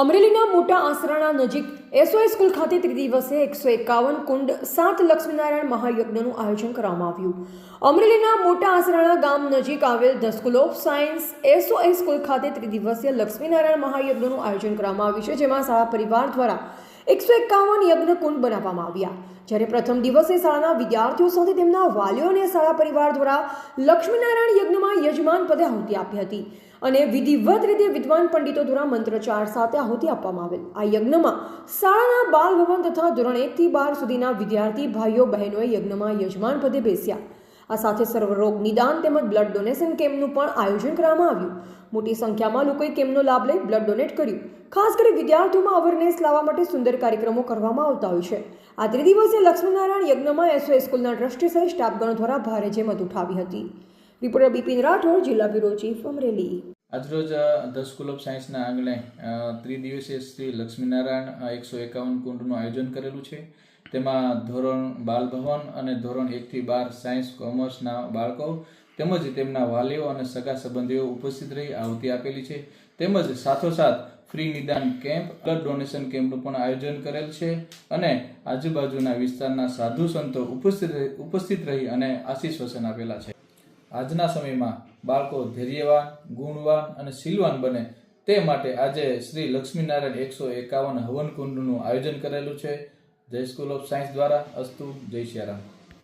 અમરેલીના મોટા આસરાણા નજીક એસઓએસ સ્કૂલ ખાતે ત્રિદિવસીય એકસો એકાવન કુંડ સાત લક્ષ્મીનારાયણ મહાયજ્ઞનું આયોજન કરવામાં આવ્યું. અમરેલીના મોટા આસરાણા ગામ નજીક આવેલ the school of science SOS school ખાતે ત્રિદિવસીય લક્ષ્મીનારાયણ મહાયજ્ઞનું આયોજન કરવામાં આવ્યું છે, જેમાં શાળા પરિવાર દ્વારા એકસો એકાવન યજ્ઞ કુંડ બનાવવામાં આવ્યા. જ્યારે પ્રથમ દિવસે શાળાના વિદ્યાર્થીઓ સાથે તેમના વાલીઓ અને શાળા પરિવાર દ્વારા લક્ષ્મીનારાયણ યજ્ઞમાં યજમાન પદે આહુતિ આપી હતી અને વિધિવત રીતે વિદ્વાન પંડિતો દ્વારા મંત્રચાર સાથે આહુતિ આપવામાં આવેલ. આ યજ્ઞમાં શાળાના બાલ ભવન તથા ધોરણ એકથી બાર સુધીના વિદ્યાર્થી ભાઈઓ બહેનોએ યજ્ઞમાં યજમાન પદે બેસ્યા. આ સાથે સર્વરોગ નિદાન તેમજ બ્લડ ડોનેશન કેમ્પનું પણ આયોજન કરવામાં આવ્યું. મોટી સંખ્યામાં લોકોએ કેમ્પનો લાભ લઈ બ્લડ ડોનેટ કર્યું. ખાસ કરી વિદ્યાર્થીઓમાં અવેરનેસ લાવવા માટે સુંદર કાર્યક્રમો કરવામાં આવતા હોય છે. આ ત્રિદિવસીય લક્ષ્મીનારાયણ યજ્ઞમાં એસઓએસ સ્કૂલના ટ્રસ્ટી સહિત સ્ટાફગણ દ્વારા ભારે જેમત ઉઠાવી હતી. રિપોર્ટર બિપિન રાઠોડ, જિલ્લા બ્યુરો ચીફ અમરેલી. આજરોજ ધ સ્કૂલ ઓફ સાયન્સના આંગણે ત્રિદિવસીય શ્રી લક્ષ્મીનારાયણ એકસો એકાવન કુંડનું આયોજન કરેલું છે. તેમાં ધોરણ બાલ ભવન અને ધોરણ એકથી બાર સાયન્સ કોમર્સના બાળકો તેમજ તેમના વાલીઓ અને સગા સંબંધીઓ ઉપસ્થિત રહી આહુતિ આપેલી છે. તેમજ સાથોસાથ ફ્રી નિદાન કેમ્પ, બ્લડ ડોનેશન કેમ્પનું પણ આયોજન કરેલ છે અને આજુબાજુના વિસ્તારના સાધુ સંતો ઉપસ્થિત ઉપસ્થિત રહી અને આશીષ વચન આપેલા છે. આજના સમયમાં બાળકો ધૈર્યવાન, ગુણવાન અને શીલવાન બને તે માટે આજે શ્રી લક્ષ્મીનારાયણ એકસો એકાવન હવન કુંડનું આયોજન કરેલું છે. જય સ્કૂલ ઓફ સાયન્સ દ્વારા અસ્તુ, જય સિયારામ